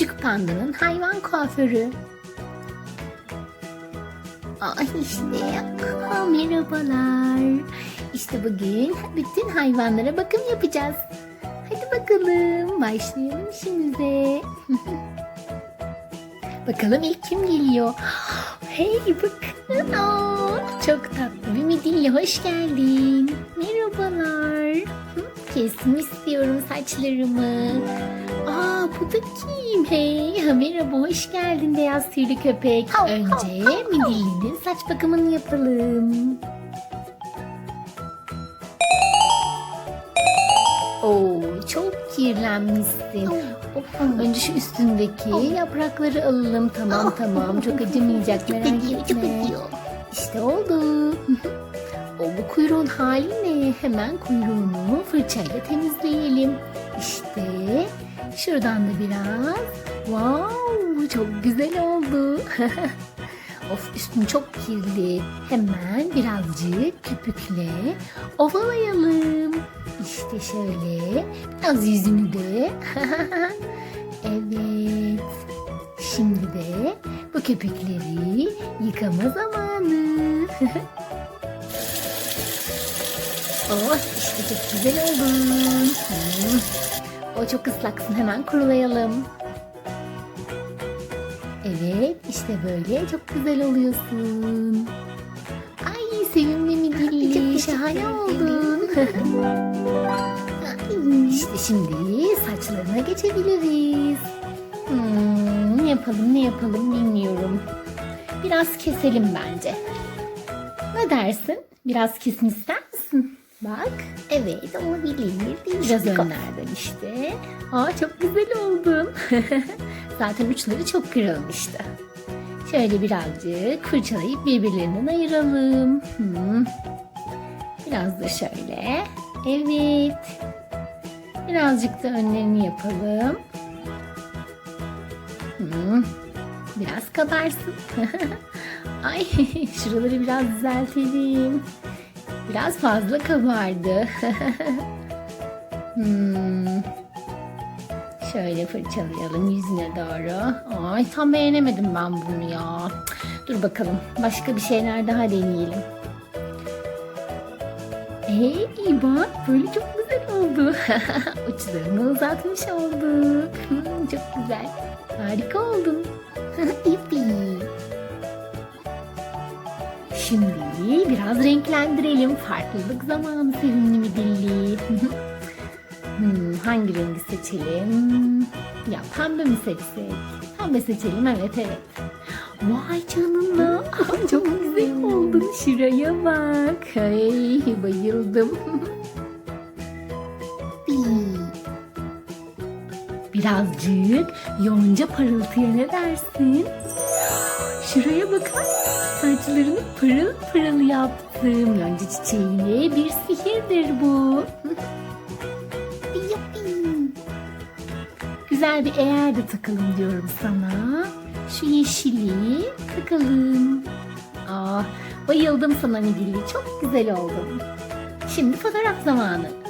Küçük pandanın hayvan kuaförü. Ay işte. Aa, merhabalar. İşte bugün bütün hayvanlara bakım yapacağız. Hadi bakalım başlayalım şimdi. bakalım ilk kim geliyor? Hey bakın. Aa, çok tatlı bir midilli hoş geldin. Merhabalar. Hı, Kesim istiyorum saçlarımı. Bu da kim? Hey ha, merhaba hoş geldin beyaz tüylü köpek. Önce midillinin saç bakımını yapalım. Oo çok kirlenmişsin. Of, önce şu üstündeki yaprakları alalım. Tamam tamam çok acımayacak merak etme. İşte oldu. o bu kuyruğun hali ne? Hemen kuyruğunu fırçayla temizleyelim. İşte şuradan da biraz. Wow çok güzel oldu. of üstün çok kirli. Hemen birazcık köpükle ovalayalım. İşte şöyle. Biraz yüzünü de. evet. Şimdi de bu köpükleri yıkama zamanı. oh işte çok güzel oldun. O çok ıslaksın hemen kurulayalım. Evet işte böyle çok güzel oluyorsun. Ay sevimli mi dilli şahane oldun. işte şimdi saçlarına geçebiliriz. Hmm, ne yapalım ne yapalım bilmiyorum. Biraz keselim bence. Ne dersin? Biraz kesin ister misin? Bak. Evet olabilir. Biraz önlerden işte. Aa çok güzel oldun. Zaten uçları çok kırılmıştı. Şöyle birazcık fırçalayıp birbirlerinden ayıralım. Hmm. Biraz da şöyle. Evet. Birazcık da önlerini yapalım. Hmm. Biraz kabarsın. Ay şuraları biraz düzeltelim. Biraz fazla kabardı. hmm. Şöyle fırçalayalım yüzüne doğru. Ay tam beğenemedim ben bunu ya. Dur bakalım başka bir şeyler daha deneyelim. Hey bak böyle çok güzel oldu. Uçlarını uzatmış olduk. Hmm, çok güzel. Harika oldun. Yuppi. Şimdi biraz renklendirelim. Farklılık zamanı sevimli mi dilli? hmm, hangi rengi seçelim? Ya pembe mi seçsek? Pembe seçelim evet evet. Vay canına. Çok güzel oldun. Şuraya bak. Hey, bayıldım. Birazcık yonca parıltıya ne dersin? Şuraya bakın. Saçlarını pırıl pırıl yaptım. Yonca çiçeğine bir sihirdir bu. Güzel bir eğer de takalım diyorum sana. Şu yeşili takalım. Aa, bayıldım sana Midilli. Çok güzel oldun. Şimdi fotoğraf zamanı.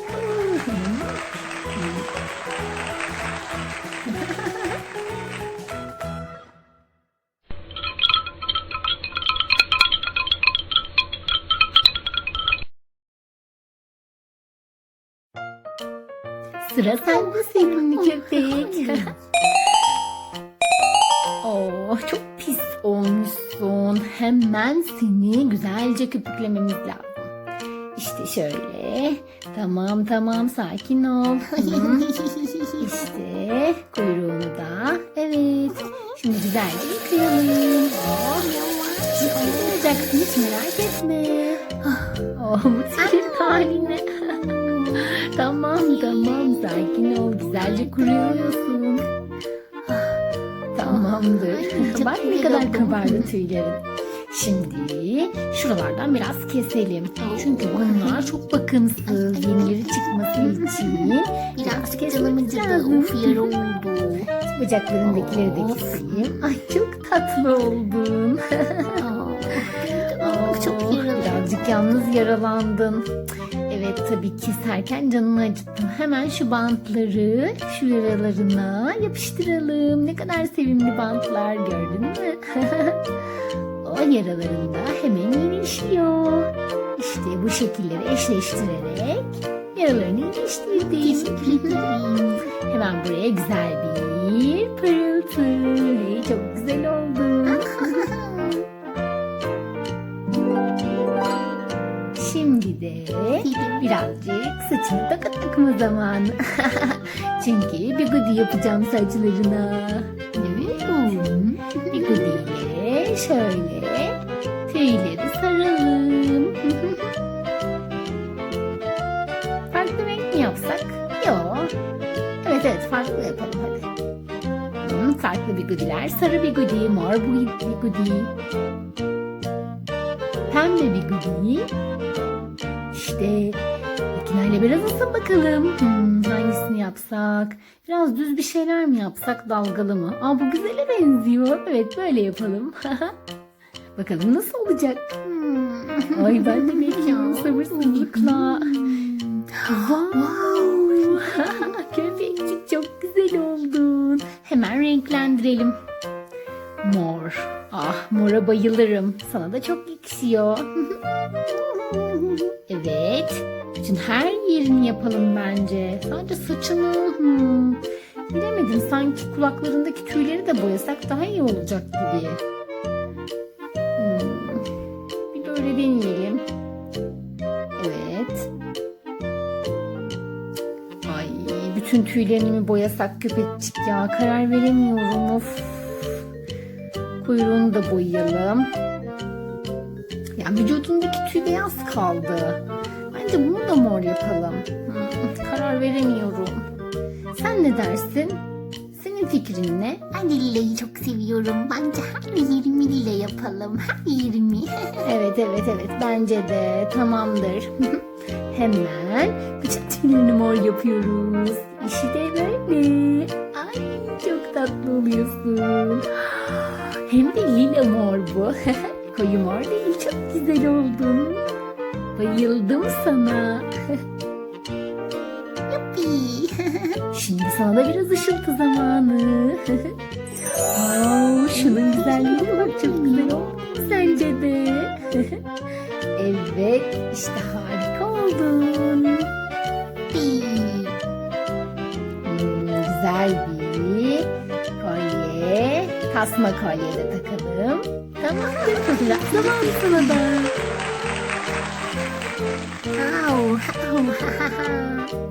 Sıra sende sevimli köpek. Oo, çok pis olmuşsun. Hemen seni güzelce köpüklememiz lazım. İşte şöyle. Tamam tamam sakin ol. İşte kuyruğunu da. Evet. Şimdi güzelce yıkayalım. Oh, Yıkayacaksın hiç merak etme. Oh, bu senin haline. tamam tamam sakin ol. Güzelce kuruyorsun. Tamamdır. Bak ne kadar kabardı tüylerin. Şimdi şuralardan biraz keselim. Çünkü bunlar çok bakımsız. Yenileri çıkması için biraz kesmemiz lazım. oldu. Bacaklarındakileri de keseyim. Ay çok tatlı oldun. Çok Oo, yaralı. Birazcık yalnız yaralandın. Evet tabii keserken canını acıttım. Hemen şu bantları şu yaralarına yapıştıralım. Ne kadar sevimli bantlar gördün mü? o yaralarında hemen iyileşiyor. İşte bu şekilleri eşleştirerek yaralarını ederim. Hemen buraya güzel bir pırıltı. Çok güzel oldu. Şimdi de birazcık saçını takı takma zamanı. Çünkü bigudi yapacağım saçlarına. Evet. Bigudiyle şöyle tüyleri saralım. farklı renk mi yapsak? Yok. Evet evet farklı yapalım hadi. Hmm, farklı bigudiler. Sarı bigudi, mor bigudi, pembe bigudi. İşte makineyle biraz ısın bakalım. Hmm, hangisini yapsak? Biraz düz bir şeyler mi yapsak dalgalı mı? Aa bu güzele benziyor. Evet böyle yapalım. bakalım nasıl olacak? Hmm. Ay ben de bekliyorum sabırsızlıkla. Wow. Köpekçik çok güzel oldun. Hemen renklendirelim. Mor. Ah mora bayılırım. Sana da çok yakışıyor. Bütün her yerini yapalım bence. Sadece saçını. Hmm. Bilemedim sanki kulaklarındaki tüyleri de boyasak daha iyi olacak gibi. Hmm. Bir böyle deneyelim. Evet. Ay bütün tüylerini mi boyasak köpekçik ya karar veremiyorum of. Kuyruğunu da boyayalım. Ya vücudundaki tüy beyaz kaldı. Bence bunu da mor yapalım. Hmm, karar veremiyorum. Sen ne dersin? Senin fikrin ne? Ben de Lila'yı çok seviyorum. Bence her yerimi Lila yapalım. Her yerimi. Evet evet evet bence de tamamdır. Hemen bütün tüylerini mor yapıyoruz. İşte böyle. Ay çok tatlı oluyorsun. Hem de lila mor bu. Koyu mor değil çok güzel oldun. Bayıldım sana. Yuppi. Şimdi sana da biraz ışıltı zamanı. Wow, şunun güzelliğine bak çok güzel oldu sence de. evet işte harika oldun. Yuppi. Hmm, güzel bir kolye. Tasma kolye de takalım. Tamamdır fotoğraf zamanı sana da. Ha.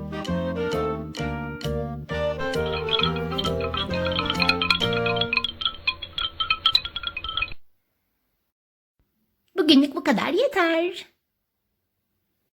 Bugünlük bu kadar yeter.